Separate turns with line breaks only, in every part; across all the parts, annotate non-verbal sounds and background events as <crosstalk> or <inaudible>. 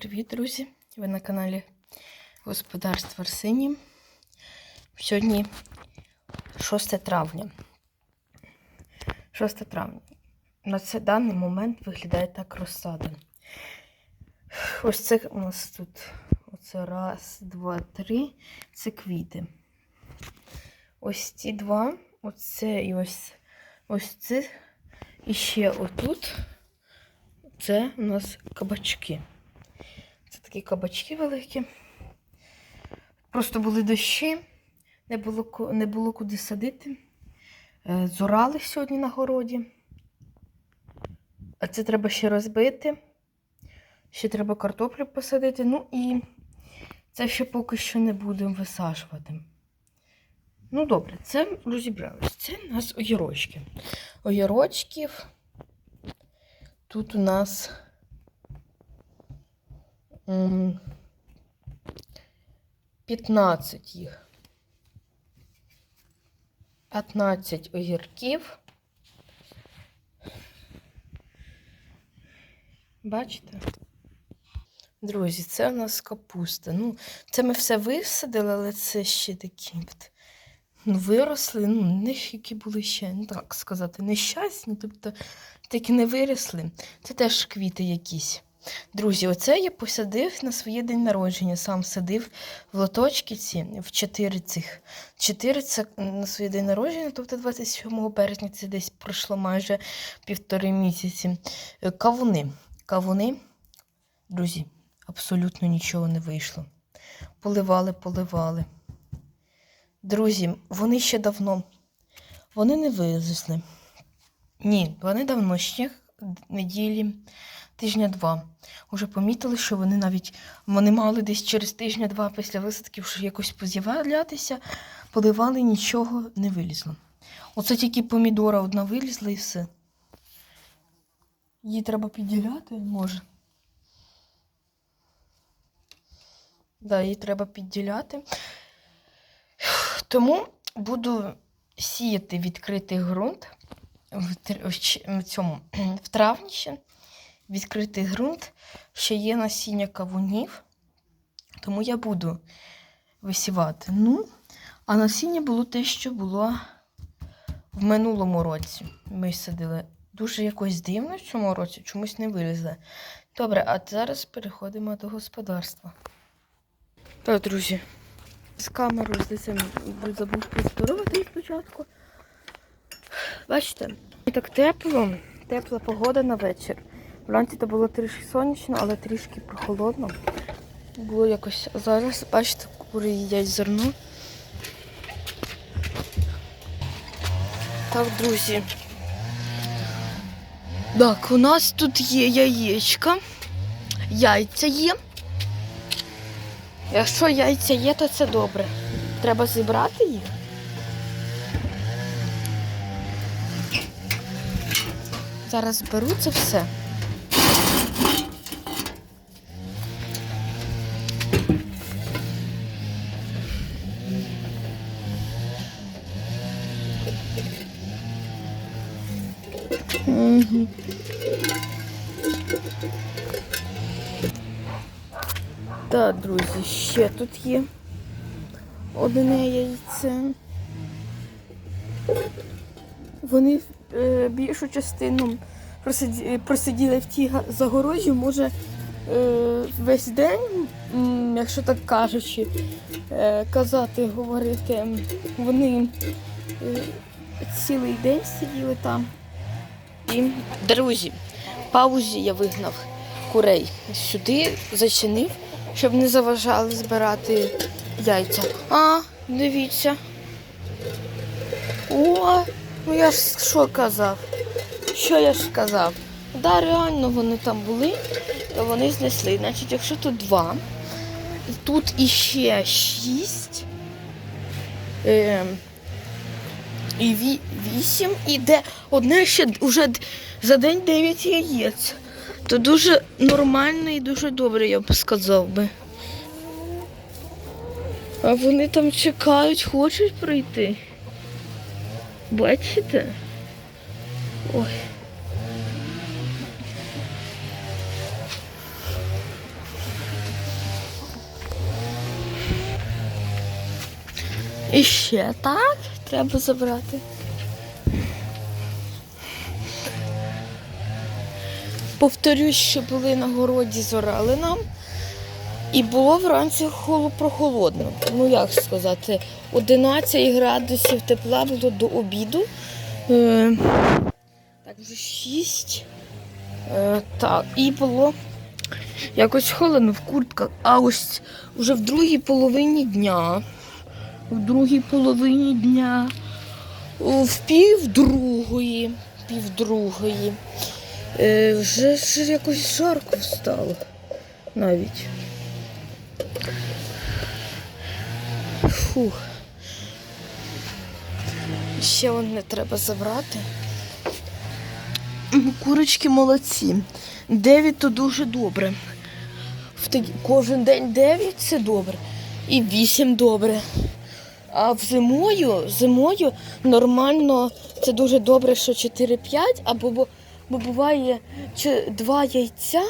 привіт, друзі! Ви на каналі Господарство Арсені. Сьогодні 6 травня. 6 травня. На цей даний момент виглядає так розсада. Ось це у нас тут оце раз, два, три. Це квіти. Ось ці два, оце і ось ось це. І ще отут. Це у нас кабачки. Такі кабачки великі. Просто були дощі, не було, не було куди садити. Е, Зорали сьогодні на городі. А це треба ще розбити. Ще треба картоплю посадити. Ну і це ще поки що не будемо висаджувати. Ну, добре, це розібралось. Це у нас огірочки. Огірочків. Тут у нас 15 їх. 15 огірків. Бачите? Друзі, це у нас капуста. Ну, це ми все висадили, але це ще такі ну, виросли, ну, не які були ще, ну так сказати, нещасні, тобто такі не виросли. Це теж квіти якісь. Друзі, оце я посадив на своє день народження. Сам садив в лоточки ці, в чотири цих. Чотири це на своє день народження, тобто 27 березня, це десь пройшло майже півтори місяці. Е, Кавуни. Кавуни, друзі, абсолютно нічого не вийшло. Поливали, поливали. Друзі, вони ще давно, вони не вилізли. Ні, вони давно ще неділі, тижня два. Уже помітили, що вони навіть вони мали десь через тижня-два після висадки вже якось поз'являтися, поливали, нічого не вилізло. Оце тільки помідора одна вилізла і все. Її треба підділяти, може. Да, її треба підділяти. Тому буду сіяти відкритий ґрунт в цьому <clears throat> в травні ще відкритий ґрунт, ще є насіння кавунів, тому я буду висівати. Ну, а насіння було те, що було в минулому році. Ми садили. Дуже якось дивно в цьому році, чомусь не вилізли. Добре, а зараз переходимо до господарства. Так, друзі, з камерою з лицем забув поздоровати спочатку. Бачите, так тепло, тепла погода на вечір. Вранці то було трішки сонячно, але трішки прохолодно. Було якось зараз, бачите, кури їдять зерно. Так, друзі. Так, у нас тут є яєчка. Яйця є. Якщо яйця є, то це добре. Треба зібрати їх. Зараз зберу це все. Мгм. Так, друзі, ще тут є одне яйце. Вони е, більшу частину просиді- просиділи в тій загорожі, може е, весь день, якщо так кажучи, е, казати, говорити, вони е, цілий день сиділи там. І, друзі, в паузі я вигнав курей сюди, зачинив, щоб не заважали збирати яйця. А, дивіться. О, ну я ж що казав? Що я ж казав? Да, реально вони там були, то вони знесли. Значить, якщо тут два, тут іще шість. Е, і ві, вісім, і де одне ще вже за день дев'ять яєць. То дуже нормально і дуже добре, я б сказав би. А вони там чекають, хочуть прийти. Бачите? Ой. І ще так треба забрати. Повторюсь, що були на городі зорали нам. І було вранці холо прохолодно. Ну як сказати, 11 градусів тепла було до обіду. Е, так, вже 6. Е, так, і було якось холодно в куртках. А ось вже в другій половині дня. В другій половині дня. В пів другої. Пів другої. Е, вже ж якось жарко стало навіть. Фух. Ще вон не треба забрати. Курочки молодці. Дев'ять то дуже добре. В Кожен день 9 це добре. І 8 добре. А в зимою, зимою нормально це дуже добре, що 4-5, або бо, бо буває 2 яйця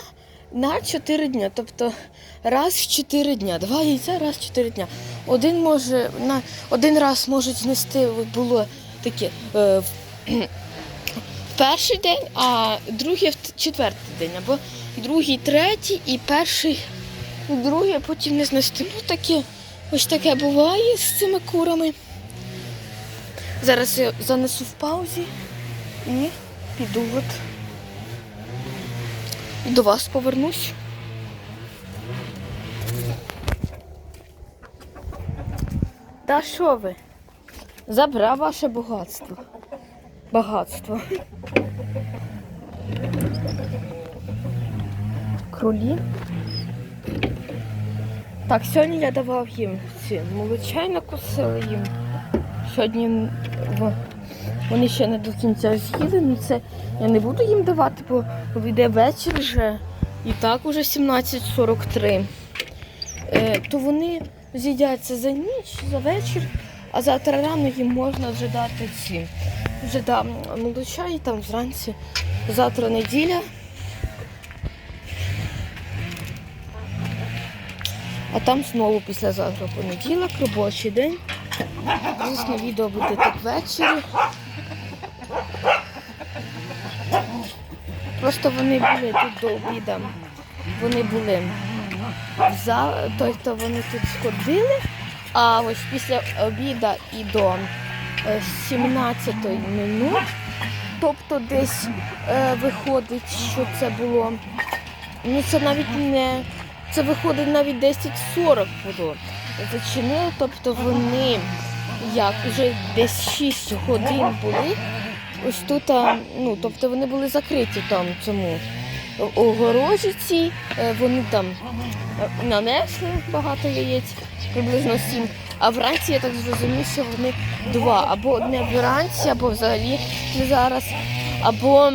на 4 дня. Тобто раз в 4 дня. Два яйця раз в 4 дня. Один може на один раз можуть знести було таке е, в, <clears throat> перший день, а другий в четвертий день, або другий, третій і перший, другий, а потім не знести. Ну таке, ось таке буває з цими курами. Зараз я занесу в паузі і піду от. І до вас повернусь. Та що ви? Забрав ваше багатство. Багатство. Кролі. Так, сьогодні я давав їм ці молочайно косили їм. Сьогодні вони ще не до кінця з'їли, ну це я не буду їм давати, бо вийде вечір вже. І так уже 17.43. Е, то вони з'їдяться за ніч, за вечір, а завтра рано їм можна вже дати ці. Вже дам молоча і там зранці. Завтра неділя. А там знову післязавтра понеділок, робочий день. Звісно, відео буде так ввечері. Просто вони були тут до обіду. Вони були за... тобто вони тут сходили, а ось після обіду і до е, 17 минут, тобто десь е, виходить, що це було. Ну це навіть не. Це виходить навіть 10.40 було. Зачинили, тобто вони як вже десь 6 годин були. Ось тут, ну, тобто вони були закриті там цьому огорожі цій, е, вони там е, нанесли багато яєць, приблизно сім. А вранці я так зрозумів, що вони два. Або одне вранці, або взагалі не зараз, або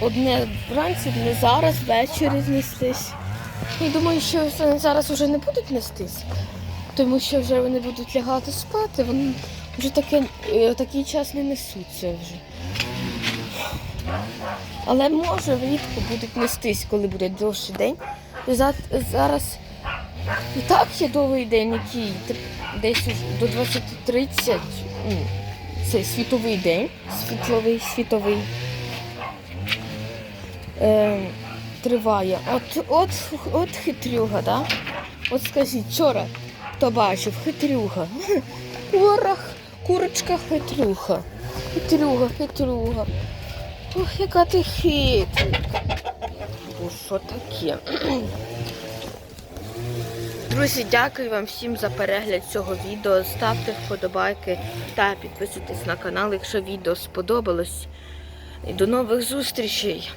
одне вранці, одне зараз, ввечері знестись. І думаю, що вони зараз вже не будуть нестись, тому що вже вони будуть лягати спати, вони вже таке, е, такий час не несуться вже. Але може влітку будуть нестись, коли буде довший день. Зараз і так є довгий день, який десь до 20.30. ну, Це світовий день, світловий, світовий. Е, триває. От, от, от хитрюга, да? От скажіть, вчора хто бачив, хитрюга. <laughs> Курах, курочка хитрюга. Хитрюга, хитрюга. Ох, яка ти хитренька. Бо що таке? <clears throat> Друзі, дякую вам всім за перегляд цього відео. Ставте вподобайки та підписуйтесь на канал, якщо відео сподобалось. І до нових зустрічей!